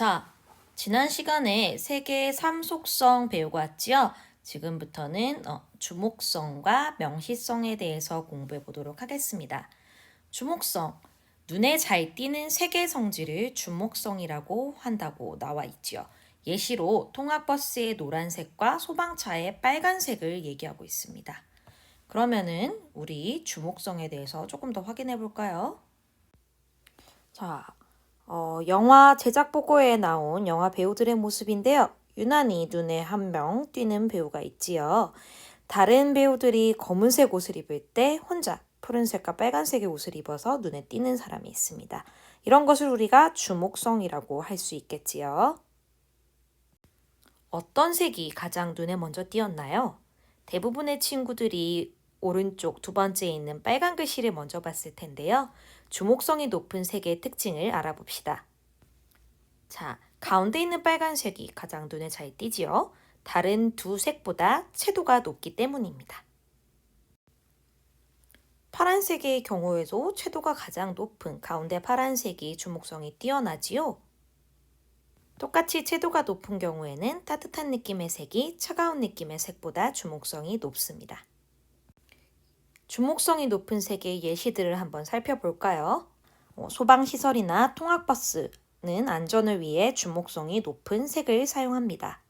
자, 지난 시간에 세계의 삼속성 배우고 왔지요? 지금부터는 어, 주목성과 명시성에 대해서 공부해 보도록 하겠습니다. 주목성, 눈에 잘 띄는 색의 성질을 주목성이라고 한다고 나와 있지요. 예시로 통학버스의 노란색과 소방차의 빨간색을 얘기하고 있습니다. 그러면은 우리 주목성에 대해서 조금 더 확인해 볼까요? 자, 어, 영화 제작 보고에 나온 영화 배우들의 모습인데요. 유난히 눈에 한 명 띄는 배우가 있지요. 다른 배우들이 검은색 옷을 입을 때 혼자 푸른색과 빨간색의 옷을 입어서 눈에 띄는 사람이 있습니다. 이런 것을 우리가 주목성이라고 할 수 있겠지요. 어떤 색이 가장 눈에 먼저 띄었나요? 대부분의 친구들이 오른쪽 두 번째에 있는 빨간 글씨를 먼저 봤을 텐데요. 주목성이 높은 색의 특징을 알아봅시다. 자, 가운데 있는 빨간색이 가장 눈에 잘 띄지요. 다른 두 색보다 채도가 높기 때문입니다. 파란색의 경우에도 채도가 가장 높은 가운데 파란색이 주목성이 뛰어나지요. 똑같이 채도가 높은 경우에는 따뜻한 느낌의 색이 차가운 느낌의 색보다 주목성이 높습니다. 주목성이 높은 색의 예시들을 한번 살펴볼까요? 어, 소방시설이나 통학버스는 안전을 위해 주목성이 높은 색을 사용합니다.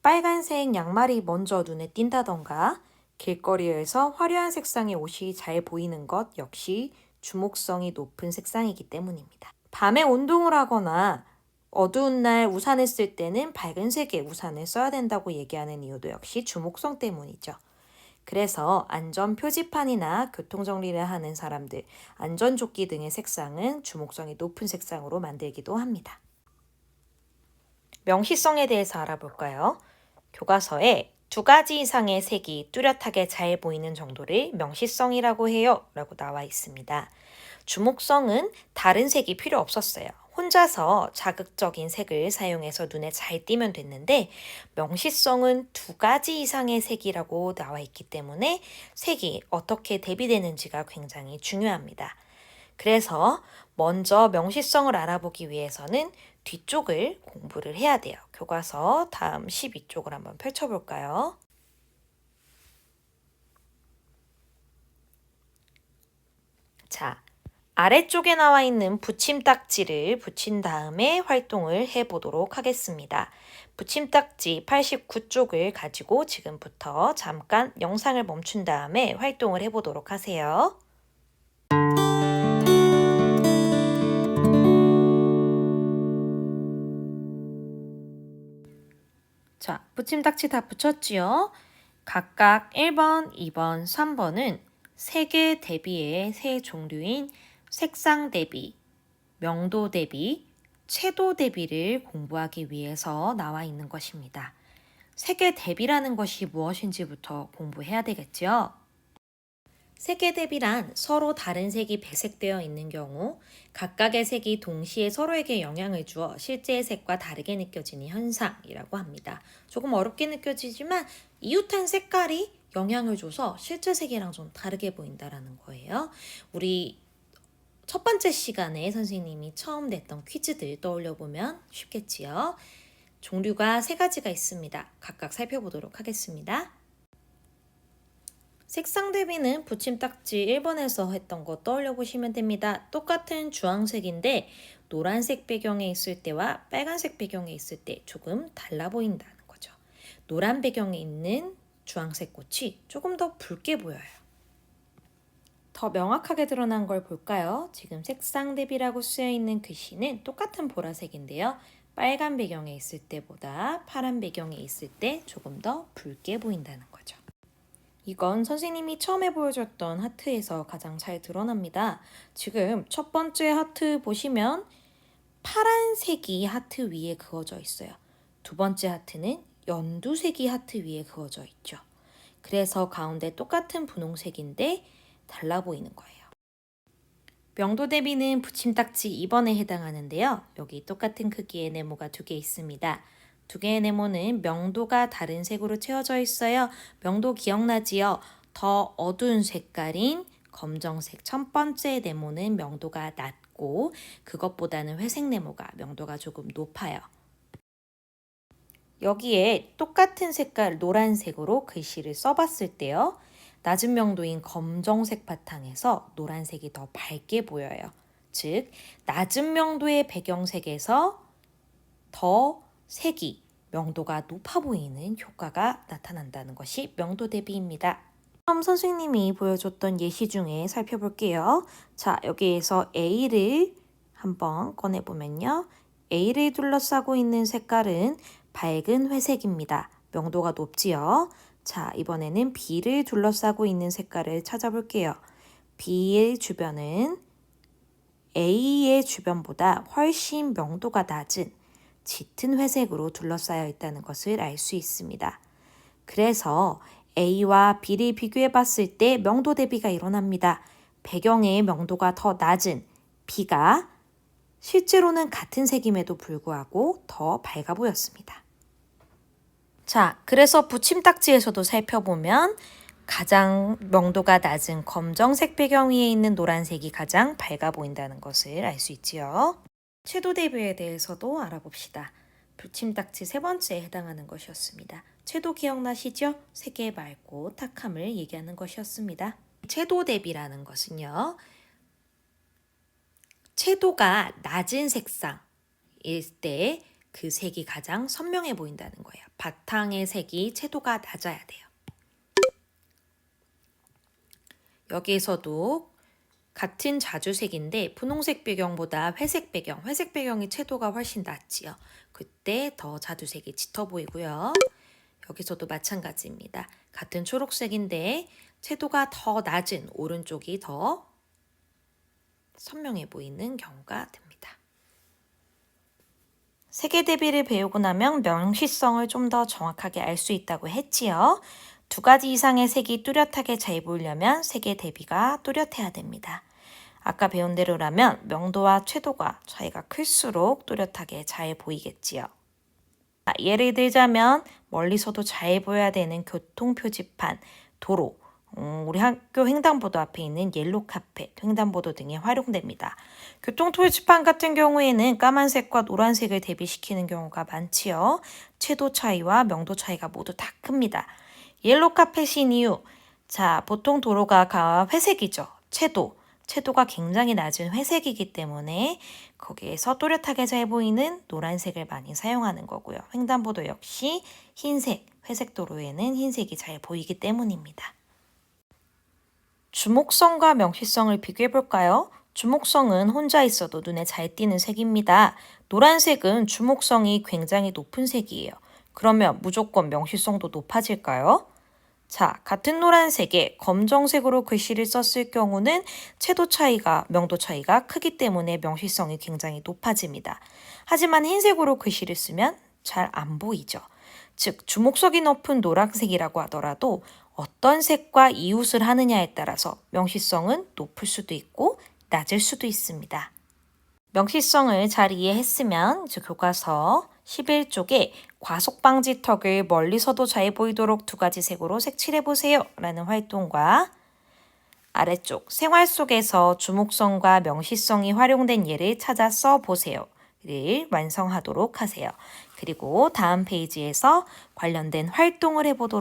빨간색 양말이 먼저 눈에 띈다던가 길거리에서 화려한 색상의 옷이 잘 보이는 것 역시 주목성이 높은 색상이기 때문입니다. 밤에 운동을 하거나 어두운 날 우산을 쓸 때는 밝은 색의 우산을 써야 된다고 얘기하는 이유도 역시 주목성 때문이죠. 그래서 안전 표지판이나 교통 정리를 하는 사람들, 안전 조끼 등의 색상은 주목성이 높은 색상으로 만들기도 합니다. 명시성에 대해서 알아볼까요? 교과서에 두 가지 이상의 색이 뚜렷하게 잘 보이는 정도를 명시성이라고 해요. 라고 나와 있습니다. 주목성은 다른 색이 필요 없었어요. 혼자서 자극적인 색을 사용해서 눈에 잘 띄면 됐는데 명시성은 두 가지 이상의 색이라고 나와 있기 때문에 색이 어떻게 대비되는지가 굉장히 중요합니다. 그래서 먼저 명시성을 알아보기 위해서는 뒤쪽을 공부를 해야 돼요. 교과서 다음 12쪽을 한번 펼쳐볼까요? 자, 아래쪽에 나와 있는 붙임딱지를 붙인 다음에 활동을 해보도록 하겠습니다. 붙임딱지 89쪽을 가지고 지금부터 잠깐 영상을 멈춘 다음에 활동을 해보도록 하세요. 자, 붙임딱지 다 붙였지요? 각각 1번, 2번, 3번은 색의 대비의 세 종류인 색상 대비, 명도 대비, 채도 대비를 공부하기 위해서 나와 있는 것입니다. 색의 대비라는 것이 무엇인지부터 공부해야 되겠죠? 색의 대비란 서로 다른 색이 배색되어 있는 경우 각각의 색이 동시에 서로에게 영향을 주어 실제의 색과 다르게 느껴지는 현상이라고 합니다. 조금 어렵게 느껴지지만 이웃한 색깔이 영향을 줘서 실제 색이랑 좀 다르게 보인다라는 거예요. 우리 첫 번째 시간에 선생님이 처음 냈던 퀴즈들 떠올려 보면 쉽겠지요. 종류가 세 가지가 있습니다. 각각 살펴보도록 하겠습니다. 색상 대비는 붙임딱지 1번에서 했던 거 떠올려 보시면 됩니다. 똑같은 주황색인데 노란색 배경에 있을 때와 빨간색 배경에 있을 때 조금 달라 보인다는 거죠. 노란 배경에 있는 주황색 꽃이 조금 더 붉게 보여요. 더 명확하게 드러난 걸 볼까요? 지금 색상 대비라고 쓰여 있는 글씨는 똑같은 보라색인데요. 빨간 배경에 있을 때보다 파란 배경에 있을 때 조금 더 붉게 보인다는 거죠. 이건 선생님이 처음에 보여줬던 하트에서 가장 잘 드러납니다. 지금 첫 번째 하트 보시면 파란색이 하트 위에 그어져 있어요. 두 번째 하트는 연두색이 하트 위에 그어져 있죠. 그래서 가운데 똑같은 분홍색인데 달라 보이는 거예요. 명도 대비는 붙임딱지 2번에 해당하는데요. 여기 똑같은 크기의 네모가 두 개 있습니다. 두 개의 네모는 명도가 다른 색으로 채워져 있어요. 명도 기억나지요? 더 어두운 색깔인 검정색 첫 번째 네모는 명도가 낮고 그것보다는 회색 네모가 명도가 조금 높아요. 여기에 똑같은 색깔 노란색으로 글씨를 써봤을 때요. 낮은 명도인 검정색 바탕에서 노란색이 더 밝게 보여요. 즉, 낮은 명도의 배경색에서 더 색이 명도가 높아 보이는 효과가 나타난다는 것이 명도 대비입니다. 다음 선생님이 보여줬던 예시 중에 살펴볼게요. 자, 여기에서 A를 한번 꺼내보면요. A를 둘러싸고 있는 색깔은 밝은 회색입니다. 명도가 높지요. 자, 이번에는 B를 둘러싸고 있는 색깔을 찾아볼게요. B의 주변은 A의 주변보다 훨씬 명도가 낮은 짙은 회색으로 둘러싸여 있다는 것을 알 수 있습니다. 그래서 A와 B를 비교해 봤을 때 명도 대비가 일어납니다. 배경의 명도가 더 낮은 B가 실제로는 같은 색임에도 불구하고 더 밝아 보였습니다. 자, 그래서 붙임딱지에서도 살펴보면 가장 명도가 낮은 검정색 배경 위에 있는 노란색이 가장 밝아 보인다는 것을 알 수 있지요. 채도 대비에 대해서도 알아봅시다. 붙임딱지 세 번째에 해당하는 것이었습니다. 채도 기억나시죠? 색의 맑고 탁함을 얘기하는 것이었습니다. 채도 대비라는 것은요. 채도가 낮은 색상일 때 그 색이 가장 선명해 보인다는 거예요. 바탕의 색이 채도가 낮아야 돼요. 여기에서도 같은 자주색인데 분홍색 배경보다 회색 배경, 회색 배경의 채도가 훨씬 낮지요. 그때 더 자주색이 짙어 보이고요. 여기서도 마찬가지입니다. 같은 초록색인데 채도가 더 낮은 오른쪽이 더 선명해 보이는 경우가 됩니다. 세계 대비를 배우고 나면 명시성을 좀 더 정확하게 알 수 있다고 했지요. 두 가지 이상의 색이 뚜렷하게 잘 보이려면 세계 대비가 뚜렷해야 됩니다. 아까 배운 대로라면 명도와 채도가 차이가 클수록 뚜렷하게 잘 보이겠지요. 자, 예를 들자면 멀리서도 잘 보여야 되는 교통표지판, 도로, 음, 우리 학교 횡단보도 앞에 있는 옐로 카펫, 횡단보도 등에 활용됩니다. 교통표지판 같은 경우에는 까만색과 노란색을 대비시키는 경우가 많지요. 채도 차이와 명도 차이가 모두 다 큽니다. 옐로 카펫인 이유. 자, 보통 도로가 회색이죠. 채도. 채도가 굉장히 낮은 회색이기 때문에 거기에서 또렷하게 잘 보이는 노란색을 많이 사용하는 거고요. 횡단보도 역시 흰색, 회색 도로에는 흰색이 잘 보이기 때문입니다. 주목성과 명시성을 비교해 볼까요? 주목성은 혼자 있어도 눈에 잘 띄는 색입니다. 노란색은 주목성이 굉장히 높은 색이에요. 그러면 무조건 명시성도 높아질까요? 자, 같은 노란색에 검정색으로 글씨를 썼을 경우는 채도 차이가, 명도 차이가 크기 때문에 명시성이 굉장히 높아집니다. 하지만 흰색으로 글씨를 쓰면 잘 안 보이죠. 즉, 주목성이 높은 노란색이라고 하더라도 어떤 색과 이웃을 하느냐에 따라서 명시성은 높을 수도 있고 낮을 수도 있습니다. 명시성을 잘 이해했으면 이제 교과서 11쪽에 과속방지턱을 멀리서도 잘 보이도록 두 가지 색으로 색칠해 보세요 라는 활동과 아래쪽 생활 속에서 주목성과 명시성이 활용된 예를 찾아 써 보세요. 를 완성하도록 하세요. 그리고 다음 페이지에서 관련된 활동을 해보도록